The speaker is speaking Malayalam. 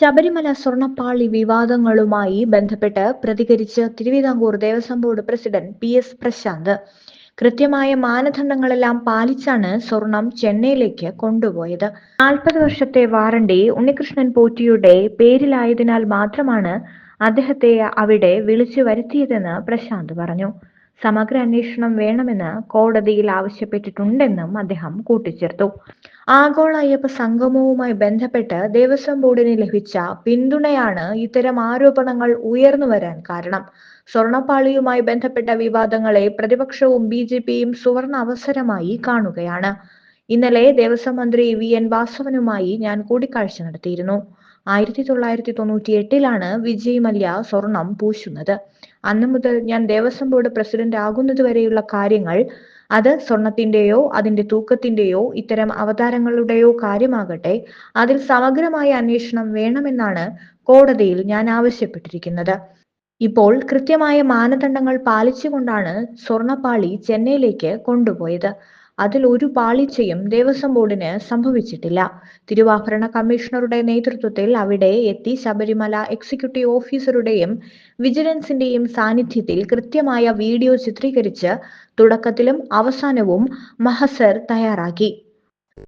ശബരിമല സ്വർണപ്പാളി വിവാദങ്ങളുമായി ബന്ധപ്പെട്ട് പ്രതികരിച്ച് Thiruvithamkoor Devaswom board president P S Prashanth. കൃത്യമായ മാനദണ്ഡങ്ങളെല്ലാം പാലിച്ചാണ് സ്വർണം ചെന്നൈയിലേക്ക് കൊണ്ടുപോയത്. നാൽപ്പത് വർഷത്തെ വാറണ്ടി ഉണ്ണികൃഷ്ണൻ പോറ്റിയുടെ പേരിലായതിനാൽ മാത്രമാണ് അദ്ദേഹത്തെ അവിടെ വിളിച്ചു വരുത്തിയതെന്ന് പ്രശാന്ത് പറഞ്ഞു. സമഗ്ര അന്വേഷണം വേണമെന്ന് കോടതിയിൽ ആവശ്യപ്പെട്ടിട്ടുണ്ടെന്നും അദ്ദേഹം കൂട്ടിച്ചേർത്തു. ആഗോള അയ്യപ്പ സംഗമവുമായി ബന്ധപ്പെട്ട് ദേവസ്വം ബോർഡിന് ലഭിച്ച പിന്തുണയാണ് ഇത്തരം ആരോപണങ്ങൾ ഉയർന്നു വരാൻ കാരണം. സ്വർണപ്പാളിയുമായി ബന്ധപ്പെട്ട വിവാദങ്ങളെ പ്രതിപക്ഷവും ബി ജെ പിയും സുവർണ അവസരമായി കാണുകയാണ്. ഇന്നലെ ദേവസ്വം മന്ത്രി വി. എൻ. വാസവനുമായി ഞാൻ കൂടിക്കാഴ്ച നടത്തിയിരുന്നു. ആയിരത്തി തൊള്ളായിരത്തി തൊണ്ണൂറ്റി എട്ടിലാണ് വിജയ് മല്യ സ്വർണം പൂശുന്നത്. അന്നു മുതൽ ഞാൻ ദേവസ്വം ബോർഡ് പ്രസിഡന്റ് ആകുന്നത് വരെയുള്ള കാര്യങ്ങൾ അത് സ്വർണത്തിന്റെയോ അതിന്റെ തൂക്കത്തിന്റെയോ ഇത്തരം അവതാരങ്ങളുടെയോ കാര്യമാകട്ടെ അതിൽ സമഗ്രമായ അന്വേഷണം വേണമെന്നാണ് കോടതിയിൽ ഞാൻ ആവശ്യപ്പെട്ടിരിക്കുന്നത്. ഇപ്പോൾ കൃത്യമായ മാനദണ്ഡങ്ങൾ പാലിച്ചുകൊണ്ടാണ് സ്വർണപ്പാളി ചെന്നൈയിലേക്ക് കൊണ്ടുപോയത്. അതിൽ ഒരു പാളിച്ചയും ദേവസ്വം ബോർഡിന് സംഭവിച്ചിട്ടില്ല. തിരുവാഭരണ കമ്മീഷണറുടെ നേതൃത്വത്തിൽ അവിടെ എത്തി ശബരിമല എക്സിക്യൂട്ടീവ് ഓഫീസറുടെയും വിജിലൻസിന്റെയും സാന്നിധ്യത്തിൽ കൃത്യമായ വീഡിയോ ചിത്രീകരിച്ച് തുടക്കത്തിലും അവസാനവും മഹസർ തയ്യാറാക്കി.